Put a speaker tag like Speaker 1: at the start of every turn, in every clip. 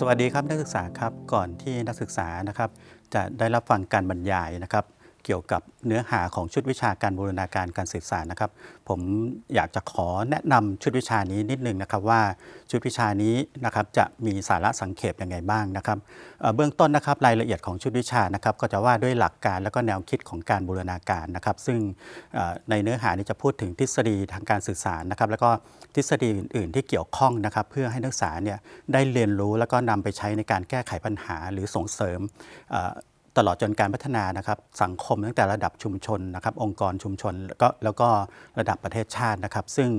Speaker 1: สวัสดีครับนักศึกษาครับก่อนที่นักศึกษานะครับ จะได้รับฟังการบรรยายนะครับ เกี่ยวกับเนื้อหาของชุดวิชาการบูรณาการการสื่อสารนะครับ ผมอยากจะขอแนะนำชุดวิชานี้นิดนึงนะครับว่าชุดวิชานี้นะครับจะมีสาระสังเขปยังไงบ้างนะครับเบื้องต้นนะครับรายละเอียดของชุดวิชานะครับก็จะว่าด้วยหลักการแล้วก็แนวคิดของการบูรณาการนะครับ ซึ่งในเนื้อหานี้จะพูดถึงทฤษฎีทางการสื่อสารนะครับ แล้วก็ทฤษฎีอื่น ๆ ที่เกี่ยวข้องนะครับ เพื่อให้นักศึกษาเนี่ยได้เรียนรู้แล้วก็นำไปใช้ในการแก้ไขปัญหาหรือส่งเสริม ตลอดจนการพัฒนานะครับสังคมตั้งแต่ระดับชุมชนนะครับองค์กรชุมชนแล้วก็แล้วก็ระดับประเทศชาตินะครับ ซึ่ง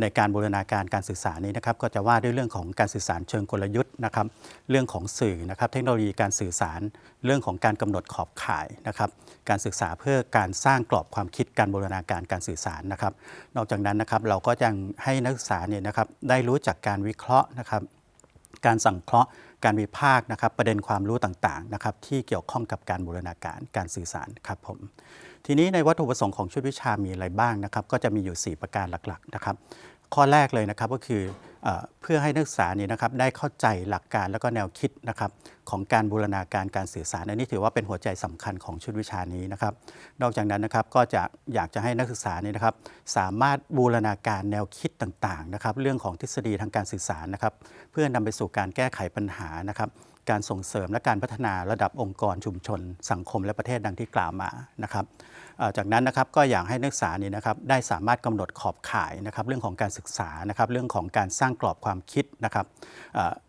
Speaker 1: ในการบูรณาการการสื่อสารนี้นะครับก็จะว่าด้วยเรื่องของการสื่อสารเชิงกลยุทธ์นะครับเรื่องของสื่อนะครับเทคโนโลยีการสื่อสารเรื่องของการกำหนดขอบข่ายนะครับการศึกษาเพื่อการสร้างกรอบความคิดการบูรณาการการสื่อสารนะครับ นอกจากนั้นนะครับเราก็ยังให้นักศึกษาเนี่ยนะครับได้รู้จักการวิเคราะห์นะครับการสังเคราะห์ การวิพากษ์นะครับประเด็นความรู้ต่างๆนะครับที่เกี่ยวข้องกับการบูรณาการการสื่อสารครับผมทีนี้ในวัตถุประสงค์ของชุดวิชามีอะไรบ้างนะครับก็จะมีอยู่ 4 ประการหลักๆนะครับข้อแรกเลยนะครับก็คือ เพื่อให้นักศึกษาเนี่ยนะครับได้เข้าใจหลักการแล้วก็แนวคิดนะครับของการบูรณาการการสื่อสาร อันนี้ถือว่าเป็นหัวใจสำคัญของชุดวิชานี้นะครับ นอกจากนั้นนะครับก็จะอยากจะให้นักศึกษาเนี่ยนะครับ สามารถบูรณาการแนวคิดต่างๆนะครับ เรื่องของทฤษฎีทางการสื่อสารนะครับ เพื่อนำไปสู่การแก้ไขปัญหานะครับ การส่งเสริมและการพัฒนาระดับองค์กรชุมชน สังคมและประเทศดังที่กล่าวมานะครับจากนั้นนะครับก็อยากให้นักศึกษานี่นะครับได้สามารถกำหนดขอบข่ายนะครับเรื่องของการศึกษานะครับเรื่องของการสร้างกรอบความคิดนะครับ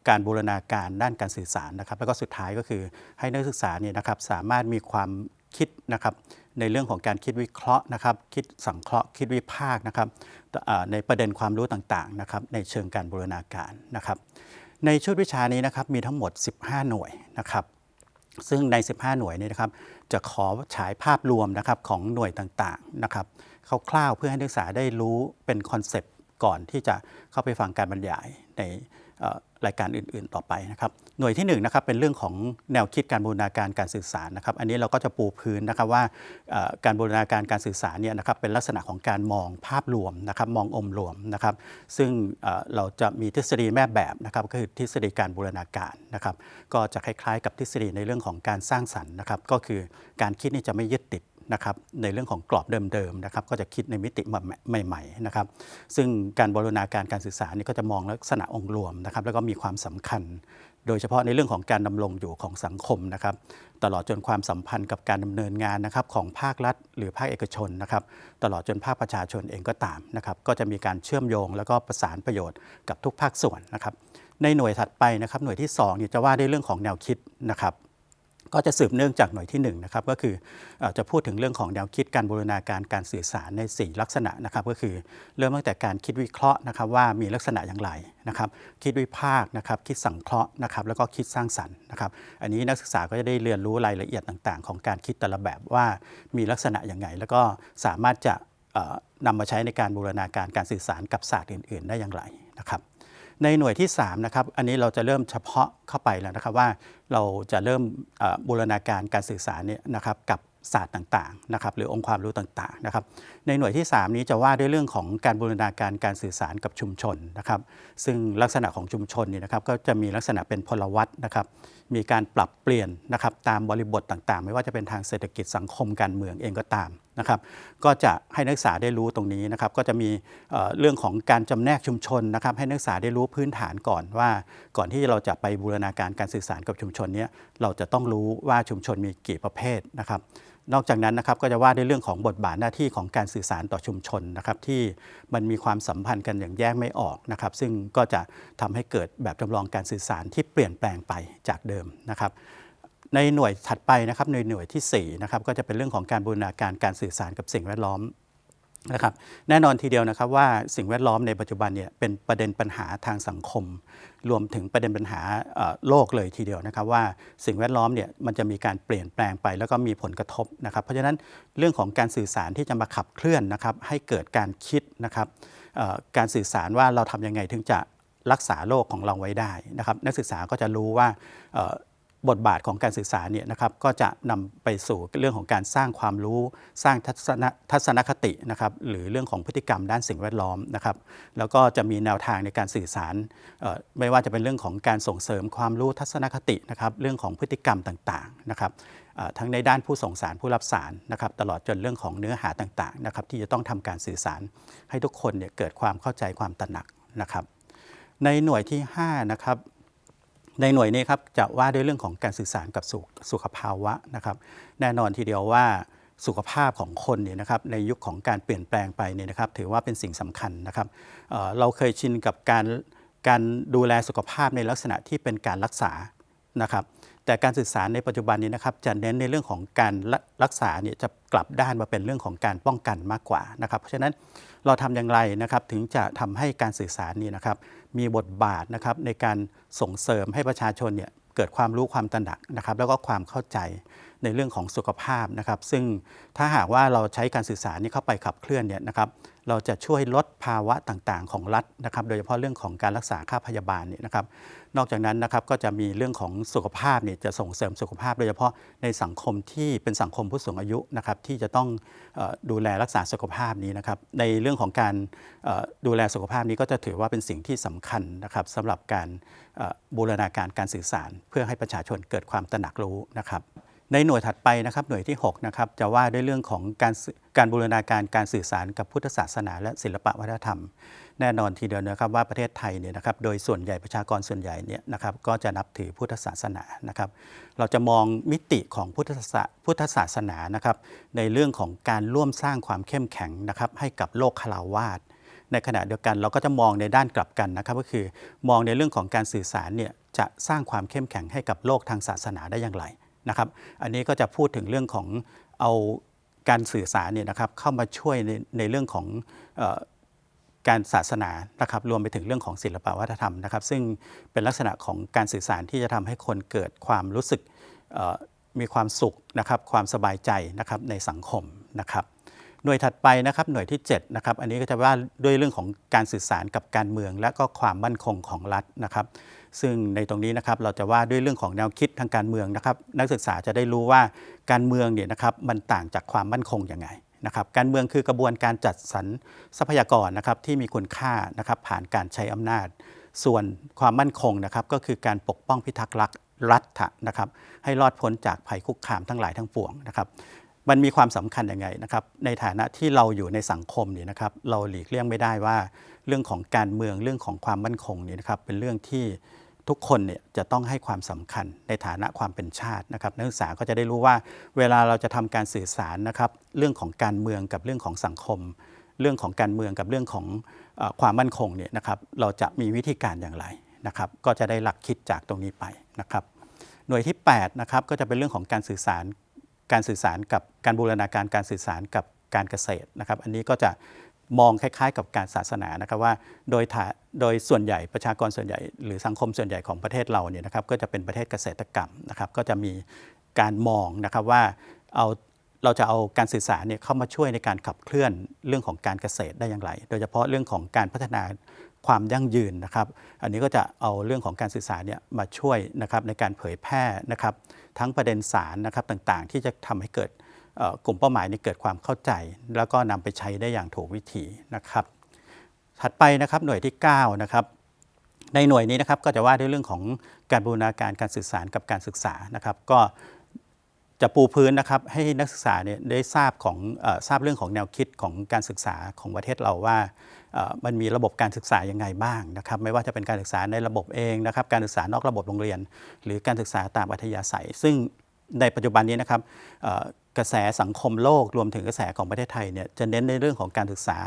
Speaker 1: การบูรณาการด้านการสื่อสารนะครับแล้วก็สุดท้ายก็คือให้นักศึกษาเนี่ยนะครับสามารถมีความคิดนะครับในเรื่องของการคิดวิเคราะห์นะครับ คิดสังเคราะห์ คิดวิพากษ์นะครับในประเด็นความรู้ต่างๆนะครับในเชิงการบูรณาการนะครับ ในชุดวิชานี้นะครับมีทั้งหมด 15 หน่วยนะครับ ซึ่งใน 15 หน่วยนี้นะครับจะขอฉายภาพรวมนะครับของหน่วยต่างๆนะครับคร่าวๆเพื่อให้นักศึกษาได้รู้เป็นคอนเซปต์ก่อนที่จะเข้าไปฟังการบรรยายใน รายการอื่น ๆ ต่อไปนะครับหน่วยที่1นงนะครับเป็นเรื่องของแนวคิดการบูรณาการการสื่อสารนะครับ อันนี้เราก็จะปูพื้นนะครับว่าการบูรณาการการสื่อสารเนี่ยนะครับเป็นลักษณะของการมองภาพรวมนะครับมองอมรวมนะครับ ซึ่งเราจะมีทฤษฎีแม่แบบนะครับก็คือทฤษฎีการบูรณาการนะครับ ก็จะคล้ายๆ กับทฤษฎีในเรื่องของการสร้างสรรค์นะครับ ก็คือการคิดนี่จะไม่ยึดติด นะครับในเรื่องของกรอบเดิมๆนะครับก็จะคิดในมิติใหม่ๆนะครับซึ่งการบรณาการการสื่อสารนี่ก็จะมองลักษณะองค์รวมนะครับแล้วก็มีความสำคัญ โดยเฉพาะในเรื่องของการดำรงอยู่ของสังคมนะครับตลอดจนความสัมพันธ์กับการดำเนินงานนะครับของภาครัฐ หรือภาคเอกชนนะครับตลอดจนภาคประชาชนเองก็ตามนะครับก็จะมีการเชื่อมโยง แล้วก็ประสานประโยชน์กับทุกภาคส่วนนะครับในหน่วยถัดไปนะครับหน่วยที่2เนี่ยจะว่าด้วยเรื่องของแนวคิดนะครับ ก็จะสืบเนื่องจากหน่วยที่1นนะครับก็คืออจะพูดถึงเรื่องของแนวคิดการบูรณาการการสื่อสารใน 4 ลักษณะนะครับก็คือเริ่มตั้งแต่การคิดวิเคราะห์นะครับว่ามีลักษณะอย่างไรนะครับคิดวิพากษ์นะครับคิดสังเคราะห์นะครับแล้วก็คิดสร้างสรรค์นะครับอันนี้นักศึกษาก็จะได้เรียนรู้รายละเอียดต่าง ๆ ของการคิดแต่ละแบบว่ามีลักษณะอย่างไงแล้วก็สามารถจะนำมาใช้ในการบูรณาการการสื่อสารกับศาสตร์อื่น ๆ ได้อย่างไรนะครับ ในหน่วยที่3นะครับอันนี้เราจะเริ่มเฉพาะเข้าไปแล้วนะครับว่าเราจะเริ่มบูรณาการการสื่อสารเนี่ยนะครับกับศาสตร์ต่างๆนะครับหรือองค์ความรู้ต่างๆนะครับในหน่วยที่ 3 นี้จะว่าด้วยเรื่องของการบูรณาการการสื่อสารกับชุมชนนะครับซึ่งลักษณะของชุมชนนี่นะครับก็จะมีลักษณะเป็นพลวัตนะครับมีการปรับเปลี่ยนนะครับตามบริบทต่างๆ ไม่ว่าจะเป็นทางเศรษฐกิจสังคมการเมืองเองก็ตาม นะครับก็จะให้นักศึกษาได้รู้ตรงนี้นะครับก็จะมีเรื่องของการจำแนกชุมชนนะครับให้นักศึกษาได้รู้พื้นฐานก่อนว่า ก่อนที่เราจะไปบูรณาการการสื่อสารกับชุมชนนี้เราจะต้องรู้ว่าชุมชนมีกี่ประเภทนะครับนอกจากนั้นนะครับก็จะว่าด้วยเรื่องของบทบาทหน้าที่ของการสื่อสารต่อชุมชนนะครับที่มันมีความสัมพันธ์กันอย่างแยกไม่ออกนะครับซึ่งก็จะทำให้เกิดแบบจำลองการสื่อสารที่เปลี่ยนแปลงไปจากเดิมนะครับ ในหน่วยถัดไปนะครับในหน่วยที่4นะครับก็จะเป็นเรื่องของการบูรณาการการสื่อสารกับสิ่งแวดล้อมนะครับแน่นอนทีเดียวนะครับว่าสิ่งแวดล้อมในปัจจุบันเนี่ยเป็นประเด็นปัญหาทางสังคม รวมถึงประเด็นปัญหาโลกเลยทีเดียวนะครับว่าสิ่งแวดล้อมเนี่ยมันจะมีการเปลี่ยนแปลงไป แล้วก็มีผลกระทบนะครับ เพราะฉะนั้นเรื่องของการสื่อสารที่จะมาขับเคลื่อนนะครับให้เกิดการคิดนะครับการสื่อสารว่าเราทำยังไงถึงจะรักษาโลกของเราไว้ได้นะครับ นักศึกษาก็จะรู้ว่า บทบาทของการศึกษาเนี่ยนะครับก็จะนำไปสู่เรื่องของการสร้างความรู้สร้างทัศนคตินะครับหรือเรื่องของพฤติกรรมด้านสิ่งแวดล้อมนะครับแล้วก็จะมีแนวทางในการสื่อสาร ไม่ว่าจะเป็นเรื่องของการส่งเสริมความรู้ทัศนคตินะครับเรื่องของพฤติกรรมต่างๆนะครับทั้งในด้านผู้ส่งสารผู้รับสารนะครับตลอดจนเรื่องของเนื้อหาต่างๆนะครับที่จะต้องทำการสื่อสาร ให้ทุกคนเนี่ยเกิดความเข้าใจความตระหนักนะครับในหน่วยที่5นะครับ ในหน่วยนี้ครับจะว่าด้วยเรื่องของการสื่อสารกับสุสขภาวะนะครับแน่นอนทีเดียวว่าสุขภาพของคนเนี่ยนะครับในยุคของการเปลี่ยนแปลงไปเนี่ยนะครับถือว่าเป็นสิ่งสำคัญนะครับเเราเคยชินกับการการดูแลสุขภาพในลักษณะที่เป็นการรักษานะครับแต่การสื่อสารในปัจจุบันนี้นะครับจะเน้นในเรื่องของการรักษาเนี่ยจะกลับด้านมาเป็นเรื่องของการป้องกันมากกว่านะครับเพราะฉะนั้นเราทำอย่างไรนะครับถึงจะทำให้การสื่อสารนี่นะครับ มีบทบาทนะครับในการส่งเสริมให้ประชาชนเนี่ยเกิดความรู้ความตระหนักนะครับแล้วก็ความเข้าใจ ในเรื่องของสุขภาพนะครับ ซึ่งถ้าหากว่าเราใช้การสื่อสารนี้เข้าไปขับเคลื่อนเนี่ยนะครับเราจะช่วยลดภาวะต่างๆ ของรัฐนะครับ โดยเฉพาะเรื่องของการรักษาค่าพยาบาลเนี่ยนะครับ นอกจากนั้นนะครับก็จะมีเรื่องของสุขภาพเนี่ยจะส่งเสริมสุขภาพ โดยเฉพาะในสังคมที่เป็นสังคมผู้สูงอายุนะครับที่จะต้องดูแลรักษาสุขภาพนี้นะครับ ในเรื่องของการดูแลสุขภาพนี้ก็จะถือว่าเป็นสิ่งที่สำคัญนะครับสำหรับการบูรณาการการสื่อสาร เพื่อให้ประชาชนเกิดความตระหนักรู้นะครับ ในหน่วยถัดไปนะครับหน่วยที่6นะครับจะว่าด้วยเรื่องของการการบูรณาการการสื่อสารกับพุทธศาสนา และศิลปวัฒนธรรม แน่นอนทีเดียวนะครับว่าประเทศไทยเนี่ยนะครับโดยส่วนใหญ่ประชากรส่วนใหญ่เนี่ยนะครับก็จะนับถือพุทธศาสนานะครับ เราจะมองมิติของพุทธศาสพุทธศาสนานะครับในเรื่องของการร่วมสร้างความเข้มแข็งนะครับให้กับโลกคาราวาสในขณะเดียวกันเราก็จะมองในด้านกลับกันนะครับ ก็คือมองในเรื่องของการสื่อสารเนี่ยจะสร้างความเข้มแข็งให้กับโลกทางศาสนาได้อย่างไร นะครับ อันนี้ก็จะพูดถึงเรื่องของเอาการสื่อสารเนี่ยนะครับเข้ามาช่วยในในเรื่องของออการศาสนานะครับรวมไปถึงเรื่องของศิลปวัฒนธรรมนะครับ ซึ่งเป็นลักษณะของการสื่อสารที่จะทำให้คนเกิดความรู้สึกมีความสุขนะครับ ความสบายใจนะครับในสังคมนะครับ หน่วยถัดไปนะครับหน่วยที่7นะครับอันนี้ก็จะว่าด้วยเรื่องของการสื่อสารกับการเมือง และก็ความมั่นคงของรัฐนะครับซึ่งในตรงนี้นะครับเราจะว่าด้วยเรื่องของแนวคิดทางการเมืองนะครับนักศึกษาจะได้รู้ว่าการเมืองเนี่ยนะครับมันต่างจากความมั่นคงยังไงนะครับการเมืองคือกระบวนการจัดสรรทรัพยากรนะครับที่มีคุณค่านะครับผ่านการใช้อำนาจ ส่วนความมั่นคงนะครับก็คือการปกป้องพิทักษ์รัฐรัฐะนะครับให้รอดพ้นจากภัยคุกคามทั้งหลายทั้งปวงนะครับ มันมีความสำคัญยังไงนะครับในฐานะที่เราอยู่ในสังคมเนี่ยนะครับเราหลีกเลี่ยงไม่ได้ว่า เรื่องของการเมืองเรื่องของความมั่นคงเนี่ยนะครับเป็นเรื่องที่ทุกคนเนี่ยจะต้องให้ความสำคัญในฐานะความเป็นชาตินะครับนักศึกษาก็จะได้รู้ว่าเวลาเราจะทำการสื่อสารนะครับเรื่องของการเมืองกับเรื่องของสังคม เรื่องของการเมืองกับเรื่องของอความมั่นคงเนี่ยนะครับเราจะมีวิธีการอย่างไรนะครับก็จะได้หลักคิดจากตรงนี้ไปนะครับหน่วยที่8นะครับก็จะเป็นเรื่องของการสื่อสาร การสื่อสารกับการบูรณาการการสื่อสารกับการเกษตรนะครับ อันนี้ก็จะมองคล้ายๆ กับการศาสนานะครับว่าโดยฐาโดยส่วนใหญ่ประชากรส่วนใหญ่ หรือสังคมส่วนใหญ่ของประเทศเราเนี่ยนะครับก็จะเป็นประเทศเกษตรกรรมนะครับ ก็จะมีการมองนะครับว่าเอาเราจะเอาการสื่อสารเนี่ยเข้ามาช่วยในการขับเคลื่อนเรื่องของการเกษตรได้อย่างไร โดยเฉพาะเรื่องของการพัฒนา ความยั่งยืนนะครับ อันนี้ก็จะเอาเรื่องของการสื่อสารเนี่ยมาช่วยนะครับในการเผยแพร่นะครับ ทั้งประเด็นสารนะครับต่างๆ ที่จะทำให้เกิดกลุ่มเป้าหมายนี้เกิดความเข้าใจ แล้วก็นำไปใช้ได้อย่างถูกวิธีนะครับ ถัดไปนะครับหน่วยที่9นะครับในหน่วยนี้นะครับก็จะว่าด้วยเรื่องของการบูรณาการการสื่อสารกับการศึกษานะครับ ก็จะปูพื้นนะครับให้นักศึกษาเนี่ยได้ทราบของอทราบเรื่องของแนวคิดของการศึกษาของประเทศเราว่า มันมีระบบการศึกษายังไงบ้างนะครับไม่ว่าจะเป็นการศึกษาในระบบเองนะครับการศึกษานอกระบบโรงเรียน หรือการศึกษาตามอัธยาศัย ซึ่ง ในปัจจุบันนี้นะครับกระแสสังคมโลกรวมถึงกระแสของประเทศไทยเนี่ยจะเน้นในเรื่องของการศึกษา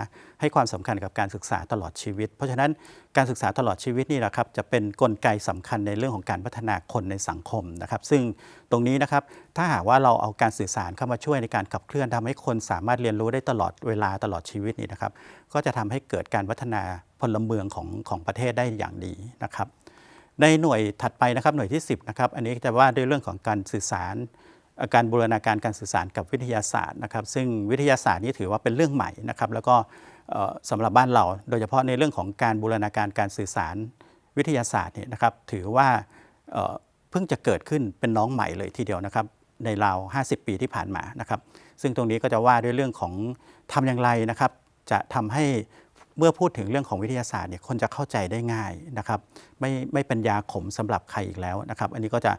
Speaker 1: ให้ความสำคัญกับการศึกษาตลอดชีวิต เพราะฉะนั้นการศึกษาตลอดชีวิตนี่แหละครับจะเป็นนกลไกสำคัญในเรื่องของการพัฒนาคนในสังคมนะครับ ซึ่งตรงนี้นะครับถ้าหากว่าเราเอาการสื่อสารเข้ามาช่วยในการขับเคลื่อนทำให้คนสามารถเรียนรู้ได้ตลอดเวลาตลอดชีวิตนี่นะครับ ก็จะทำให้เกิดการพัฒนาพลเมืองของของประเทศได้อย่างดีนะครับ ในหน่วยถัดไปนะครับหน่วยที่ 10นะครับอันนี้จะว่าด้วยเรื่องของการสื่อสารอ่อการบูรณาการการสื่อสารกับวิทยาศาสตร์นะครับ ซึ่งวิทยาศาสตร์นี่ถือว่าเป็นเรื่องใหม่นะครับแล้วก็เอ่อสำหรับบ้านเรา โดยเฉพาะในเรื่องของการบูรณาการการสื่อสารวิทยาศาสตร์เนี่ยนะครับถือว่าเพิ่งจะเกิดขึ้นเป็นน้องใหม่เลยทีเดียวนะครับในราว 50 ปีที่ผ่านมานะครับ ซึ่งตรงนี้ก็จะว่าด้วยเรื่องของทำอย่างไรนะครับ จะทำให้ เมื่อพูดถึงเรื่องของวิทยาศาสตร์เนี่ยคนจะเข้าใจได้ง่ายนะครับไม่ไม่เป็นยาขมสำหรับใครอีกแล้วนะครับอันนี้ก็จะ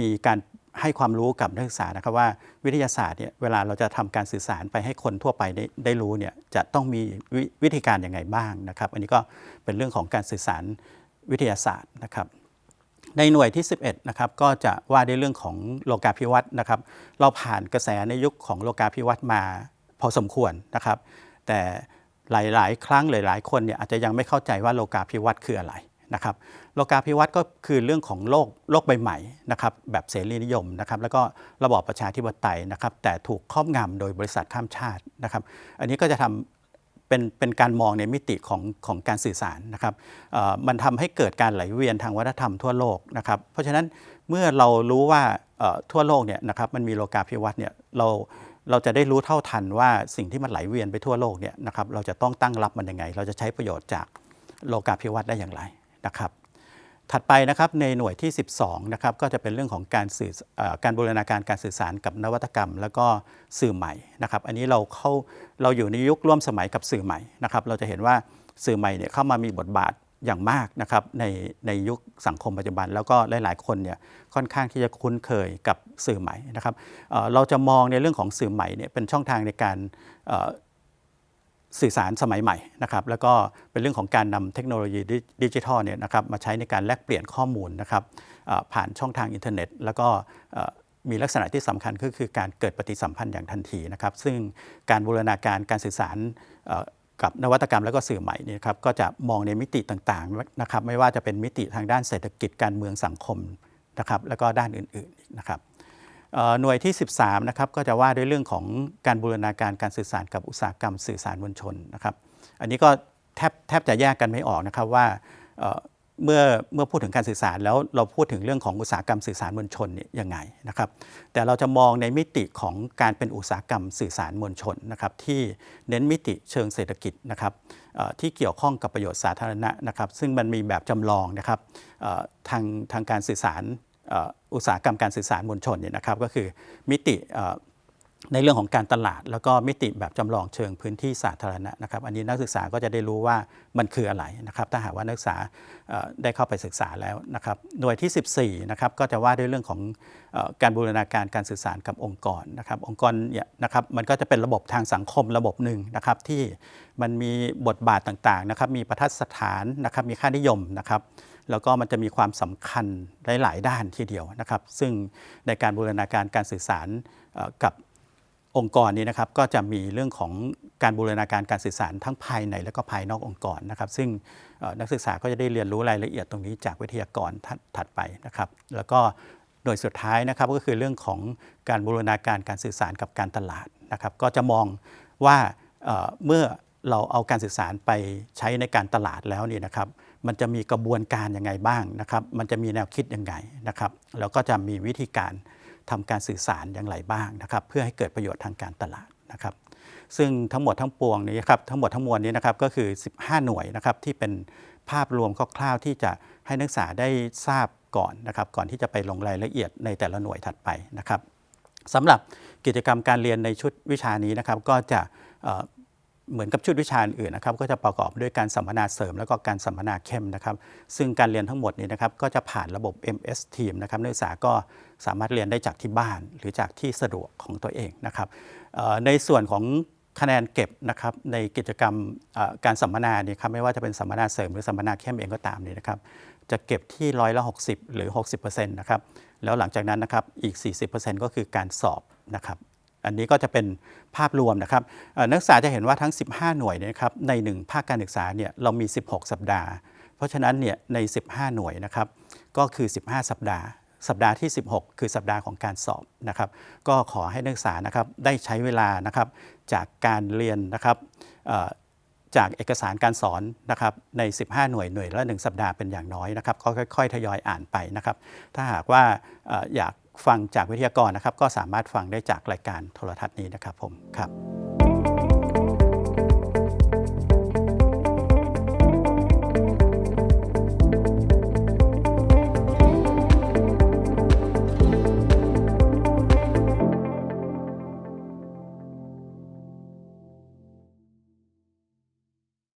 Speaker 1: มีการให้ความรู้กับนักศึกษานะครับว่าวิทยาศาสตร์เนี่ยเวลาเราจะทำการสื่อสารไปให้คนทั่วไปได้ได้รู้เนี่ยจะต้องมีววิธีการยังไงบ้างนะครับ อันนี้ก็เป็นเรื่องของการสื่อสารวิทยาศาสตร์นะครับ ในหน่วยที่ 11นะครับก็จะว่าในเรื่องของโลกาภิวัตน์นะครับ เราผ่านกระแสในยุคของโลกาภิวัตน์มาพอสมควรนะครับ แต่ หลาย ๆ ครั้งหลาย ๆ คนเนี่ยอาจจะยังไม่เข้าใจว่าโลกาภิวัตน์คืออะไรนะครับโลกาภิวัตน์ก็คือเรื่องของโลกโลกใบใหม่นะครับแบบเสรีนิยมนะครับแล้วก็ระบอบประชาธิปไตยนะครับแต่ถูกครอบงำโดยบริษัทข้ามชาตินะครับอันนี้ก็จะทำเป็นเป็นการมองในมิติของของการสื่อสารนะครับมันทำให้เกิดการไหลเวียนทางวัฒนธรรมทั่วโลกนะครับเพราะฉะนั้นเมื่อเรารู้ว่าทั่วโลกเนี่ยนะครับมันมีโลกาภิวัตน์เนี่ยเรา เราจะได้รู้เท่าทันว่าสิ่งที่มันไหลเวียนไปทั่วโลกเนี่ยนะครับเราจะต้องตั้งรับมันยังไง เราจะใช้ประโยชน์จากโลกาภิวัตน์ได้อย่างไรนะครับ ถัดไปนะครับในหน่วยที่ 12นะครับก็จะเป็นเรื่องของการสื่อการบูรณาการการสื่อสารกับนวัตกรรม แล้วก็สื่อใหม่นะครับอันนี้เราเข้าเราอยู่ในยุคร่วมสมัยกับสื่อใหม่นะครับเราจะเห็นว่าสื่อใหม่เนี่ยเข้ามามีบทบาท อย่างมากนะครับในในยุคสังคมปัจจุบัน แล้วก็หลาย ๆ คนเนี่ยค่อนข้างที่จะคุ้นเคยกับสื่อใหม่นะครับเเราจะมองในเรื่องของสื่อใหม่เนี่ยเป็นช่องทางในการสื่อสารสมัยใหม่นะครับแล้วก็เป็นเรื่องของการนำเทคโนโลยีดิจิทัลเนี่ยนะครับมาใช้ในการแลกเปลี่ยนข้อมูลนะครับผ่านช่องทางอินเทอร์เน็ต แล้วก็มีลักษณะที่สำคัญก็คือการเกิดปฏิสัมพันธ์อย่างทันทีนะครับ ซึ่งการบูรณาการการสื่อสาร กับนวัตกรรมและก็สื่อใหม่นี่ครับก็จะมองในมิติต่างๆนะครับไม่ว่าจะเป็นมิติทางด้านเศรษฐกิจการเมืองสังคมนะครับแล้วก็ด้านอื่นๆนะครับหน่วยที่ 13นะครับก็จะว่าด้วยเรื่องของการบูรณาการการสื่อสารกับอุตสาหกรรมสื่อสารมวลชนนะครับ อันนี้ก็แทบแทบจะแยกกันไม่ออกนะครับว่า เมื่อเมื่อพูดถึงการสื่อสารแล้วเราพูดถึงเรื่องของอุตสาหกรรมสื่อสารมวลชนเนี่ยยังไงนะครับ แต่เราจะมองในมิติของการเป็นอุตสาหกรรมสื่อสารมวลชนนะครับที่เน้นมิติเชิงเศรษฐกิจนะครับที่เกี่ยวข้องกับประโยชน์สาธารณะนะครับ ซึ่งมันมีแบบจำลองนะครับทางทางการสื่อสารอุตสาหกรรมการสื่อสารมวลชนเนี่ยนะครับก็คือมิติ ในเรื่องของการตลาด แล้วก็มิติแบบจำลองเชิงพื้นที่สาธารณะนะครับอันนี้นักศึกษาก็จะได้รู้ว่ามันคืออะไรนะครับถ้าหากว่านักศึกษาได้เข้าไปศึกษาแล้วนะครับหน่วยที่ 14นะครับก็จะว่าด้วยเรื่องของอการบูรณาการการสื่อสารกับองค์กรนะครับองค์กรเนี่ยนะครับมันก็จะเป็นระบบทางสังคมระบบหนึ่งนะครับที่มันมีบทบาทต่างๆนะครับมีประทัดสถานนะครับมีค่านิยมนะครับแล้วก็มันจะมีความสำคัญหลาย ๆ ด้านทีเดียวนะครับ ซึ่งในการบูรณาการการสื่อสารกับ องค์กรนี้นะครับก็จะมีเรื่องของการบูรณาการการสื่อสารทั้งภายในและก็ภายนอกองค์กรนะครับ ซึ่งนักศึกษาก็จะได้เรียนรู้รายละเอียดตรงนี้จากวิทยากรถัดไปนะครับ แล้วก็โดยสุดท้ายนะครับก็คือเรื่องของการบูรณาการการสื่อสารกับการตลาดนะครับ ก็จะมองว่าเมื่อเราเอาการสื่อสารไปใช้ในการตลาดแล้วนี่นะครับ มันจะมีกระบวนการยังไงบ้างนะครับ มันจะมีแนวคิดยังไงนะครับ แล้วก็จะมีวิธีการ ทำการสื่อสารอย่างไรบ้างนะครับ เพื่อให้เกิดประโยชน์ทางการตลาดนะครับ ซึ่งทั้งหมดทั้งปวงนี้ครับทั้งหมดทั้งมวลนี้นะครับก็คือ 15 หน่วยนะครับที่เป็นภาพรวมคร่าวๆที่จะให้นักศึกษาได้ทราบก่อนนะครับ ก่อนที่จะไปลงรายละเอียดในแต่ละหน่วยถัดไปนะครับสำหรับกิจกรรมการเรียนในชุดวิชานี้นะครับ ก็จะ เหมือนกับชุดวิชาอื่นนะครับก็จะประกอบด้วยการสัมมนาเสริม แล้วก็การสัมมนาเข้มนะครับ ซึ่งการเรียนทั้งหมดนี้นะครับก็จะผ่านระบบ MS Team นะครับนักศึกษาก็สามารถเรียนได้จากที่บ้านหรือจากที่สะดวกของตัวเองนะครับในส่วนของคะแนนเก็บนะครับในกิจกรรมการสัมมนาเนี่ยครับไม่ว่าจะเป็นสัมมนาเสริมหรือสัมมนาเข้มเองก็ตามเนี่ยนะครับจะเก็บที่ร้อยละ60 หรือ 60%นะครับแล้วหลังจากนั้นนะครับอีก 40%ก็คือการสอบนะครับ อันนี้ก็จะเป็นภาพรวมนะครับนักศึกษาจะเห็นว่าทั้ง 15 หน่วยเนะครับใน 1 ภาคการศึกษาเนี่ยเรามี 16 สัปดาห์ เพราะฉะนั้นเนี่ยใน 15 หน่วยนะครับก็คือ 15 สัปดาห์ สัปดาห์ที่ 16 คือสัปดาห์ของการสอบนะครับ ก็ขอให้นักศึกษานะครับได้ใช้เวลานะครับจากการเรียนนะครับจากเอกสารการสอนนะครับใน 15 หน่วยหน่วยละ 1 สัปดาห์เป็นอย่างน้อยนะครับก็ค่อย ๆ ทยอยอ่านไปนะครับ ถ้าหากว่าอยาก ฟังจากวิทยากรนะครับ ก็สามารถฟังได้จากรายการโทรทัศน์นี้นะครับผมครับ